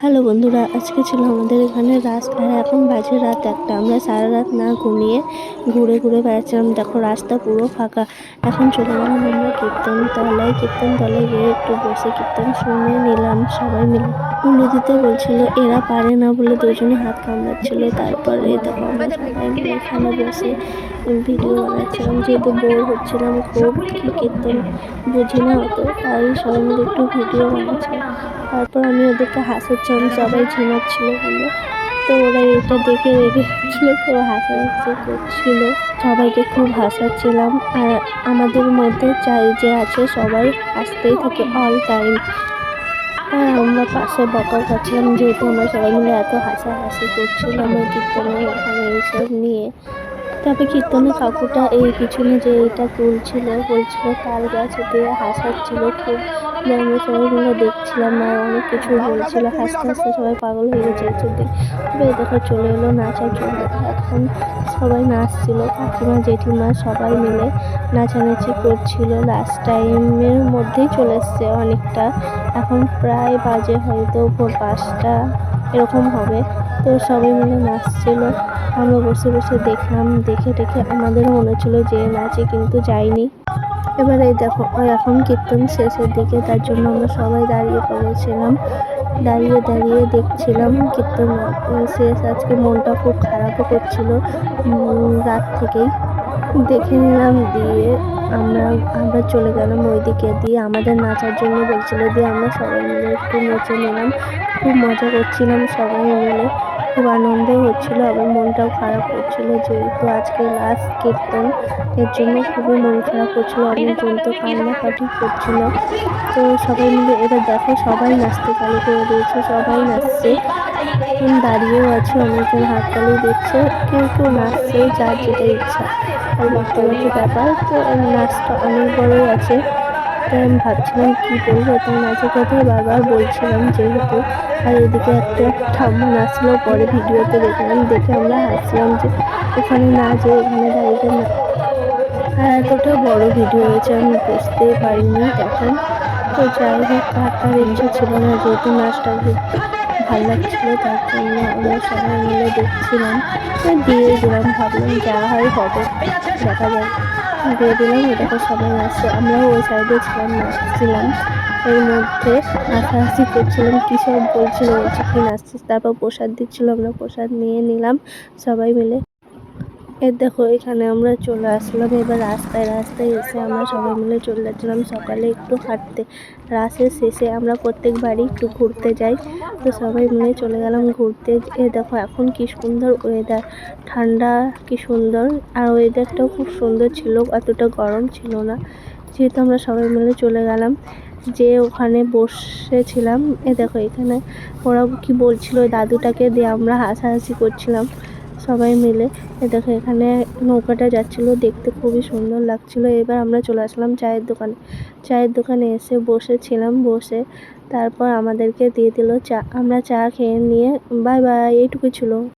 Hello বন্ধুরা, আজকে ছিল আমাদের এখানে রাস্তা আর এখন বাজে রাত একটা। আমরা সারা রাত না ঘুমিয়ে ঘুরে ঘুরে বেড়াচ্ছিলাম। দেখো রাস্তা পুরো ফাঁকা। এখন চলে গেলাম আমরা কীর্তন তলায় কীর্তন তলায় গিয়ে একটু বসে কীর্তন শুনে নিলাম সবাই মিলে। উল্লু দিতে বলছিল, এরা পারে না বলে দুজনে হাত কামড়াচ্ছিল। তারপরে মিলে এখানে বসে ভিডিও বানাচ্ছিলাম। যেহেতু বোর হচ্ছিলাম, খুব কীর্তন বুঝি না অত। তাই সবাই মিলে একটু ভিডিও বানাচ্ছিলাম। তারপর আমি ওদেরকে হাসাচ্ছিলাম সবাই ঝিমাচ্ছিল বলে। তো ওরা এটা দেখে রেগে গেছিল, খুব হাসাহাসি করছিল। সবাইকে খুব হাসাচ্ছিলাম। আর আমাদের মধ্যে চাই যে আছে সবাই হাসতেই থাকে অল টাইম আর আমরা পাশে বকা খাচ্ছিলাম যেহেতু আমরা সবাই মিলে এত হাসাহাসি করছিলাম ওই কীর্তনের ওখানে এইসব নিয়ে তবে কীর্তনের কাকুটা এই পিছনে যে এটা তুলছিল বলছিল তাল গাছ দিয়ে হাসাচ্ছিল খুব। আমরা সবাই মিলে দেখছিলাম আর অনেক কিছু বলছিল হাসতে হাসতে সবাই পাগল হয়ে গেছে দিক তবে এই দেখো চলে এলো নাচার জন্য। এখন সবাই নাচছিল, কাকিমা, জেঠিমা সবাই মিলে নাচানাচি করছিল। লাস্ট টাইমের মধ্যেই চলে এসছে অনেকটা। এখন প্রায় বাজে হয়তো ভোর পাঁচটা, এরকম হবে। তো সবাই মিলে নাচছিল। আমরা বসে বসে দেখলাম, দেখে দেখে আমাদেরও মনে হচ্ছিল যে নাচে কিন্তু যাইনি। এবার এই দেখো, এখন কীর্তন শেষের দিকে, তার জন্য আমরা সবাই দাঁড়িয়ে পড়েছিলাম। দাঁড়িয়ে দাঁড়িয়ে দেখছিলাম কিন্তু শেষ আজকে মনটা খুব খারাপও করছিল। রাত থেকেই দেখে নিলাম দিয়ে আমরা আমরা চলে গেলাম ওইদিকে দিয়ে। আমাদের নাচার জন্য বলছিল দিয়ে আমরা সবাই মিলে একটু নেচে নিলাম। খুব মজা করছিলাম সবাই মিলে। খুব আনন্দ হচ্ছিল, আবার মনটাও খারাপ করছিল যেহেতু আজকে লাস্ট কীর্তন। এর জন্য খুবই মন খারাপ করছিল অনেকজন তো কান্নাকাটি করছিল। তো সবাই মিলে এবার দেখো, সবাই নাচতে চালু করে দিয়েছে, সবাই নাচছে। দাঁড়িয়েও আছে, অনেকজন হাততালি দিচ্ছে। কেউ কেউ নাচছে, যার যেটা ইচ্ছা। আর ব্যাপার। তো নাচটা অনেক বড়ই আছে। তাই আমি ভাবছিলাম কী বলব, তাই নাচের কথাই বারবার বলছিলাম যেহেতু। আর এদিকে একটা ঠাম্মা নাচলো, পরে ভিডিওতে দেখলাম, দেখে আমরা হাসছিলাম যে ওখানে না যে এখানে দাঁড়িয়ে না। আর এতটা বড় ভিডিও হয়েছে, আমি বুঝতেই পারিনি তখন। তো যাই হোক তার ইচ্ছা ছিল না, যেহেতু নাচটা খুব ভালো লাগছিল, তার জন্য আমরা সবাই মিলে দেখছিলাম। দিয়ে দিলাম, ভাবলাম যা হয় হবে, দেখা যাক। দিয়ে দিলাম এটাকে সবাই আসছে আমরাও ওই সাইডে ছিলাম, নাচছিলাম। এর মধ্যে হাসাহাসি করছিলাম, কী সব বলছিল, বলছে কী নাচছিস? তারপর প্রসাদ দিচ্ছিল, আমরা প্রসাদ নিয়ে নিলাম, সবাই মিলে। এর দেখো, এখানে আমরা চলে আসলাম। এবার রাস্তায় রাস্তায় এসে আমরা সবাই মিলে চলে যাচ্ছিলাম। সকালে একটু হাঁটতে, রাসের শেষে আমরা প্রত্যেকবারই একটু ঘুরতে যাই। তো সবাই মিলে চলে গেলাম ঘুরতে। এ দেখো, এখন কি সুন্দর ওয়েদার ঠান্ডা, কি সুন্দর। আর ওয়েদারটাও খুব সুন্দর ছিল, অতটা গরম ছিল না। যেহেতু আমরা সবাই মিলে চলে গেলাম, যে ওখানে বসেছিলাম। এ দেখো, এখানে ওরা কি বলছিল দাদুটাকে দিয়ে আমরা হাসাহাসি করছিলাম। সবাই মিলে। দেখো, এখানে নৌকাটা যাচ্ছিল, দেখতে খুবই সুন্দর লাগছিল। এবার আমরা চলে আসলাম চায়ের দোকানে। চায়ের দোকানে এসে বসেছিলাম, বসে তারপর আমাদেরকে দিয়ে দিল চা। আমরা চা খেয়ে নিয়ে, বাই বাই, এইটুকুই ছিল।